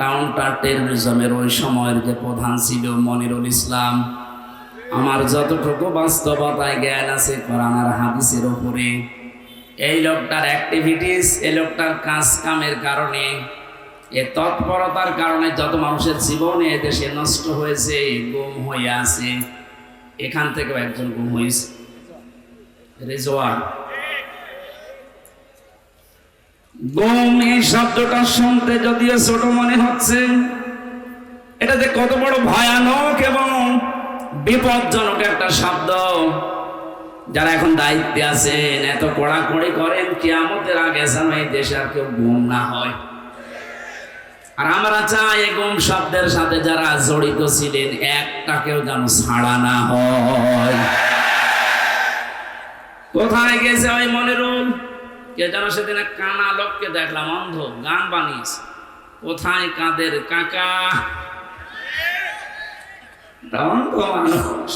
Counter টেরোরিজমের ওই সময়ের যে প্রধান ছিল মনিরুল ইসলাম, আমার যতটুকু বাস্তবতায় জ্ঞান আছে কোরআন আর হাদিসের উপরে, এই লোকটার অ্যাক্টিভিটিস এই লোকটার কাজ কামের কারণে, এ তৎপরতার কারণে যত মানুষের জীবনে দেশে নষ্ট হয়েছে, গুম হয়ে আছে, এখান থেকেও একজন গুম হয়েছে। রেজওয়ান গুম এই শব্দটা শুনতে যদিও ছোট মনে হচ্ছে এটা যে কত বড় ভয়ানক এবং বিপজ্জনক একটা শব্দ। যারা এখন দায়িত্বে আছেন, এত কড়াকড়ি করেন, কিয়ামতের আগে যেন এই দেশে আর কেউ গুম না হয়। আর আমরা চাই গুম শব্দের সাথে যারা জড়িত ছিলেন, একটা কেউ যেন ছাড়া না হয়। কোথায় গেছে ওই মনিরুল কে যেন সেদিন কানা লোককে দেখলাম, অন্ধ, গান বানিয়েছে। কোথায় কাদের কাকা? অন্ধ মানুষ।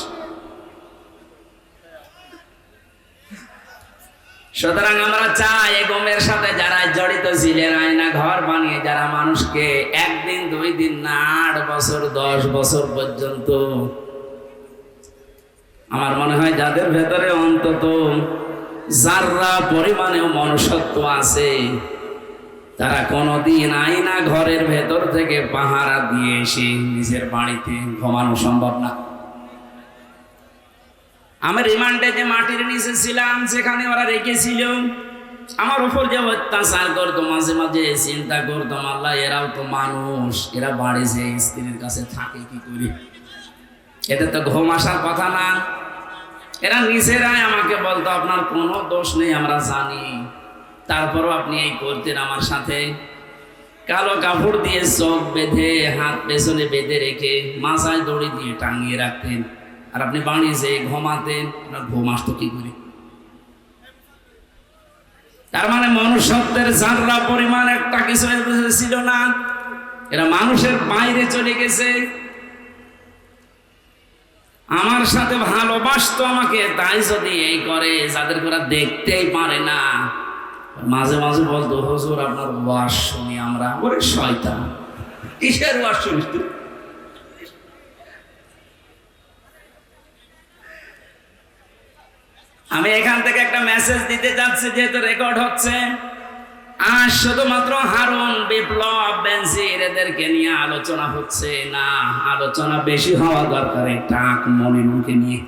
সুতরাং আমরা চাই গমের সাথে যারা জড়িত ছিলেন, আয়না ঘর বানিয়ে যারা মানুষকে একদিন, দুই দিন না আট বছর, দশ বছর পর্যন্ত, আমার মনে হয় যাদের ভেতরে অন্তত যাররা পরিমাণেও মনুষ্যত্ব আছে, তারা কোনোদিন আয়না ঘরের ভেতর থেকে পাহারা দিয়ে এসে নিজের বাড়িতে ঘুমানো সম্ভব না। আমি রিমান্ডে যে মাটির নিচে ছিলাম সেখানে ওরা রেখেছিল, আমার উপর যে অত্যাচার করতো, মাঝে মাঝে চিন্তা করতাম আল্লাহ, এরাও তো মানুষ, এরা বাড়ি যে স্ত্রীর কাছে থাকে, কি করে? এতে তো ঘুম আসার কথা না। এরা নিজেরাই আমাকে বলতো, আপনার কোনো দোষ নেই, আমরা জানি। তারপরও আপনি এই করতেন আমার সাথে কালো কাপড় দিয়ে চোখ বেঁধে, হাত পেছনে বেঁধে রেখে মাথায় দড়ি দিয়ে টাঙিয়ে রাখতেন। আর আপনি বাড়ি যে ঘুমাতেন, আপনার ঘুম আসতো কি করে? তার মানে মনুষ্যত্বের যাররা পরিমাণ একটা কিছু ছিল না। এরা মানুষের বাইরে চলে গেছে। আমার সাথে ভালোবাসতো আমাকে, তাই যদি এই করে, যাদের ওরা দেখতেই পারে না। মাঝে মাঝে বলতো, হজুর, আপনার ওয়াস শুনি আমরা। ওরে শয়তান, কিসের ওয়াস শুনিস আমি এখান থেকে একটা মেসেজ দিতে যাচ্ছি, যেহেতু রেকর্ড হচ্ছে। শুধুমাত্র হারুন বিপ্লব বেনজির এদেরকে নিয়ে আলোচনা হচ্ছে না, আলোচনা বেশি হওয়া দরকার টাক মনিরুলকে নিয়ে।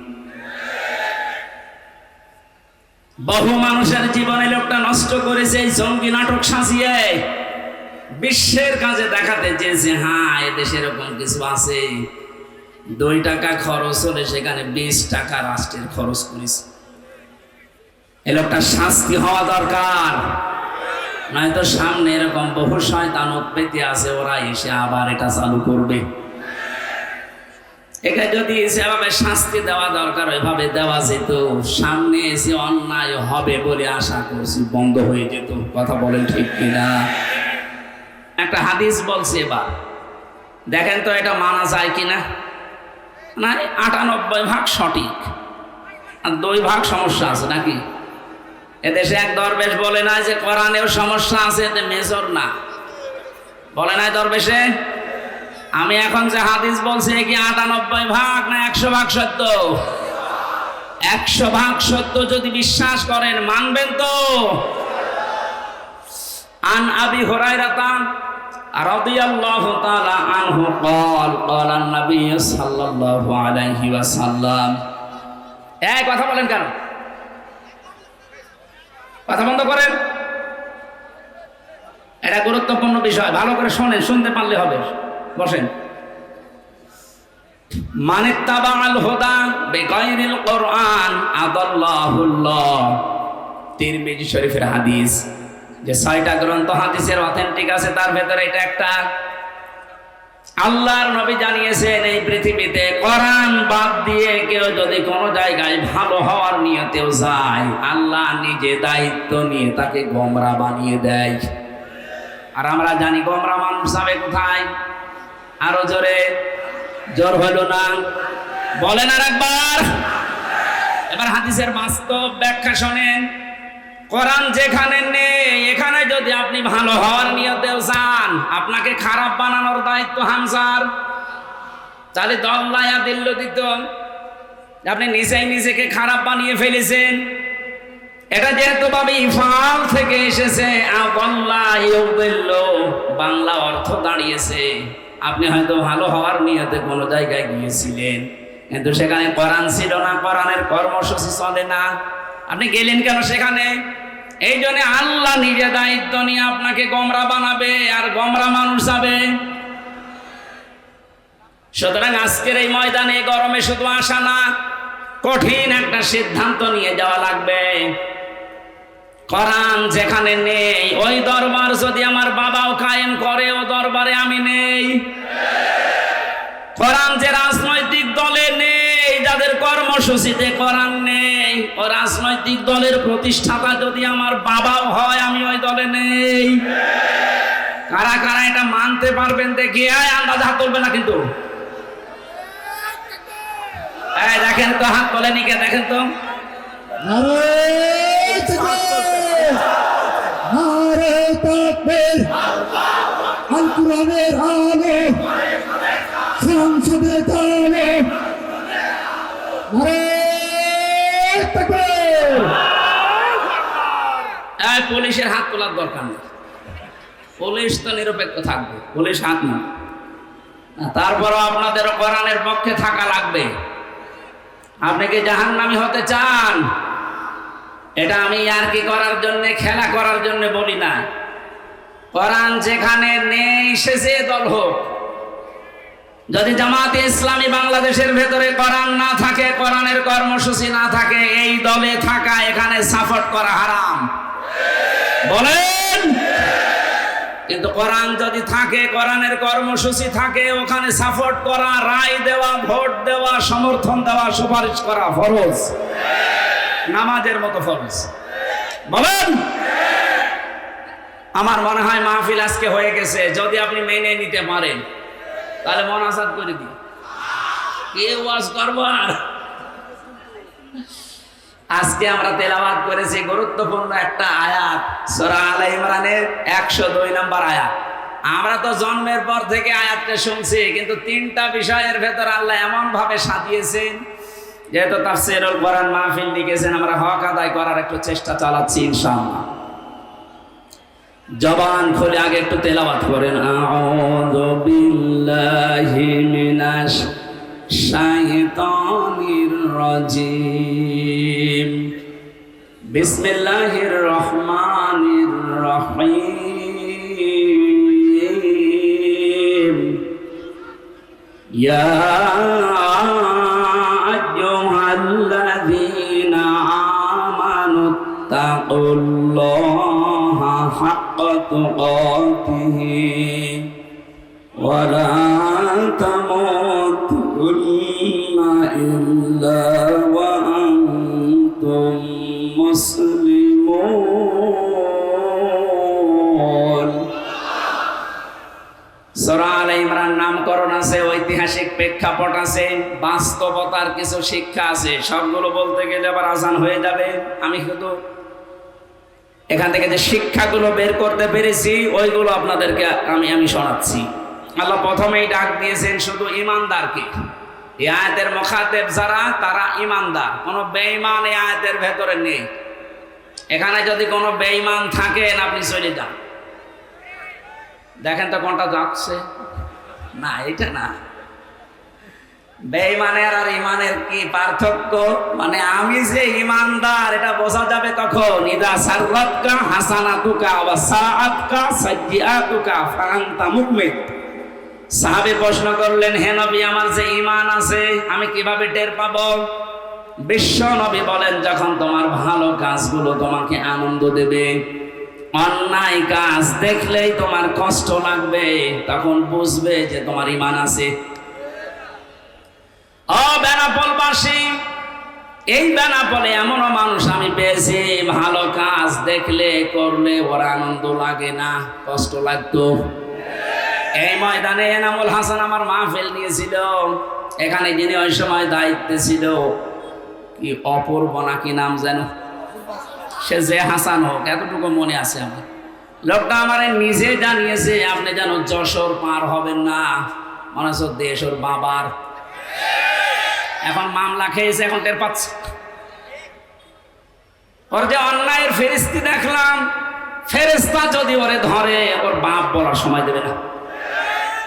বহু মানুষের জীবনে লোকটা নষ্ট করেছে এই জঙ্গি নাটক সাজিয়ে। বিশ্বের কাজে দেখাতে চেয়েছে হ্যাঁ এদেশে এরকম কিছু আছে। দুই টাকা খরচ হলে সেখানে বিশ টাকা রাষ্ট্রের খরচ করেছে। এ লোকটা শাস্তি হওয়া দরকার। নয়তো সামনে এরকম বহু শয়তান উৎপত্তি আছে ওরা এসে আবার এটা চালু করবে। এটা যদি সেভাবে শাস্তি দেওয়া দরকার, ওইভাবে দেওয়া যেত। সামনে এসে অন্যায় হবে বলে আশা করছি বন্ধ হয়ে যেত। কথা বলেন ঠিক কিনা? একটা হাদিস বলছে এবার। দেখেন তো এটা মানা যায় কিনা? না আটানব্বই ভাগ সঠিক। আর দুই ভাগ সমস্যা আছে নাকি? এদেশে এক দরবেশ বলে না যে কোরআনেও সমস্যা আছে এতে মেজর না বলে নাই দরবেশে আমি এখন যে হাদিস বলছি এ কি আটানব্বই ভাগ না একশো ভাগ সত্য একশো ভাগ সত্য যদি বিশ্বাস করেন মানবেন তো আন আবি হরাইরাতা রাদিয়াল্লাহু তাআলা আনহু قال قال النبي صلى الله عليه وسلم এই কথা বলেন কেন কথা বন্ধ করেন। এটা গুরুত্বপূর্ণ বিষয়। ভালো করে শোনেন, শুনতে পারলে হবে। বসেন। মানে তাবাল হোদা বেগাইরিল কোরআন, আদাল্লাহুল্লাহ। তিরমিজি শরীফের হাদিস। যে ছয়টা গ্রন্থ হাদিসের অথেন্টিক আছে, তার ভেতরে এটা একটা আল্লাহর নবী জানিয়েছেন, এই পৃথিবীতে কোরআন বাদ দিয়ে কেউ যদি কোনো জায়গায় ভালো হওয়ার নিয়তেও যায়, আল্লাহ নিজে দায়িত্ব নিয়ে তাকে গোমরা বানিয়ে দেয়। আর আমরা জানি গোমরা মানুষ যাবে কোথায়? আরও জোরে, জোর হলো না। বলেন আর একবার এবার হাদিসের বাস্তব ব্যাখ্যা শোনেন। কোরআন যেখানে নেই, এখানে যদি আপনি ভালো হওয়ার নিয়তেও চান আপনাকে খারাপ বানানোর দায়িত্ব হামসার তাহলে দল্লায়া দিল্ল দিত। আপনি নিজেই নিজেকে খারাপ বানিয়ে ফেলেছেন। এটা যেহেতু ইফাল থেকে এসেছে বাংলা অর্থ দাঁড়িয়েছে। আপনি হয়তো ভালো হওয়ার নিয়তে কোনো জায়গায় গিয়েছিলেন, কিন্তু সেখানে কোরআন ছিল না, কোরআনের কর্মসূচি চলে না। আপনি গেলেন কেন সেখানে? এই জন্য আল্লাহ নিজে দায়িত্ব নিয়ে আপনাকে গমরা বানাবে আর গমরা মানুষ যাবে। সুতরাং আজকের এই ময়দানে গরমে শুধু আসা না, কঠিন একটা সিদ্ধান্ত নিয়ে যাওয়া লাগবে। কোরআন যেখানে নেই, ওই দরবার যদি আমার বাবাও কায়েম করে, ও দরবারে আমি নেই। কোরআন যে কর্মসূচিতে কোরআন নেই। ও রাজনৈতিক দলের প্রতিষ্ঠাতা যদি আমার বাবাও হয়, আমি ওই দলে নেই। কারা কারা এটা মানতে পারবেন দেখি আয়, আন্দাজ হাত তুলবে না কিন্তু। দেখেন তো, হাত তোলেনি কে, দেখেন তো। সংসদে পুলিশের হাত তোলার দরকার নেই। পুলিশ তো নিরপেক্ষ থাকবে, পুলিশ হাত না, তারপরও আপনাদের কোরআনের পক্ষে থাকা লাগবে। আপনি কি জাহান্নামী হতে চান? এটা আমি আর কি করার জন্য, খেলা করার জন্য বলি না। কোরআন যেখানে নেই, সে যে দল হোক যদি জামাতে ইসলামী বাংলাদেশের ভেতরে কোরআন না থাকে, কোরআনের কর্মসূচি না থাকে, এই দলে থাকা, এখানে সাপোর্ট করা হারাম। বলেন? কিন্তু কোরআন যদি থাকে, কোরআনের কর্মসূচি থাকে, ওখানে সাপোর্ট করা, রায় দেওয়া, ভোট দেওয়া, সমর্থন দেওয়া, সুপারিশ করা ফরজ। নামাজের মতো ফরজ। বলেন? আমার মনে হয় মাহফিল আজকে হয়ে গেছে। যদি আপনি মেনে নিতে পারেন। তাহলে মন আসাদ করে দিই কে ওয়াজ করব আর আজকে আমরা তেলাওয়াত করেছি গুরুত্বপূর্ণ একটা আয়াত, সূরা আলে ইমরানের একশো দুই নম্বর আয়াত। আমরা তো জন্মের পর থেকে আয়াতটা শুনছি, কিন্তু তিনটা বিষয়ের ভেতর আল্লাহ এমন ভাবে সাজিয়েছেন, যেহেতু তাফসীরুল কোরআন মাহফিল লিখেছেন, আমরা হক আদায় করার একটু চেষ্টা চালাচ্ছি ইনশাআল্লাহ। জবান খুলে আগে একটু তেলাওয়াত করেন। আউযু বিল্লাহি মিনাশ বিসমিল্লাহির রহমানির রহিম। হাক্কা তুকাতিহি ولا تموتن إلا وأنتم مسلمون সূরা আলে ইমরান নামকরণ আছে ঐতিহাসিক প্রেক্ষাপট আছে বাস্তবতার কিছু শিক্ষা আছে সবগুলো বলতে গেলে আবার আজান হয়ে যাবে আমি শুধু এখান থেকে যে শিক্ষাগুলো বের করতে পেরেছি, ওইগুলো আপনাদেরকে আমি আমি শোনাচ্ছি। আল্লাহ প্রথমেই ডাক দিয়েছেন শুধু ইমানদারকে। এই আয়াতের মুখাতেব যারা, তারা ইমানদার। কোনো বেঈমান এই আয়াতের ভেতরে নেই। এখানে যদি কোনো বেঈমান থাকেন, আপনি চলে যান। দেখেন তো কোনটা যাচ্ছে? না, এটা না। বেঈমানের আর ইমানের কি পার্থক্য? মানে আমি যে ইমানদার এটা বোঝা যাবে কখন? ইদা সাররাতকা হাসানাতুকা ওয়া সাআতকা সাইয়্যাতুকা ফাআনতা মুমিন। সাহাবে প্রশ্ন করলেন, হে নবী, আমার যে ইমান আছে, আমি কীভাবে টের পাবো? বিশ্ব নবী বলেন, যখন তোমার ভালো কাজগুলো তোমাকে আনন্দ দেবে, অন্যায় কাজ দেখলেই তোমার কষ্ট লাগবে, তখন বুঝবে যে তোমার ইমান আছে। ও বেনাপলবাসী এই বেনাপলে এমনও মানুষ আমি পেয়েছি, ভালো কাজ দেখলে, করলে ওর আনন্দ লাগে না, কষ্ট লাগতো। এই ময়দানে এনামুল হাসান আমার মাহফিল নিয়েছিল, এখানে যিনি ওই সময় দায়িত্বে ছিল, কি অপূর্ব নাকি নাম যেন? সে যে হাসান হোক, এতটুকু মনে আছে আমার। লোকটা আমার নিজে জানিয়েছে, আপনি যেন যশোর পার হবেন না, মনে হচ্ছে দেশ ওর বাবার এখন মামলা খেয়েছে, এখন টের পাচ্ছে। ওর যে অন্যায়ের ফেরিস্তি দেখলাম ফেরিস্তা যদি ওরে ধরে, ওর বাপ বলার সময় দেবে না।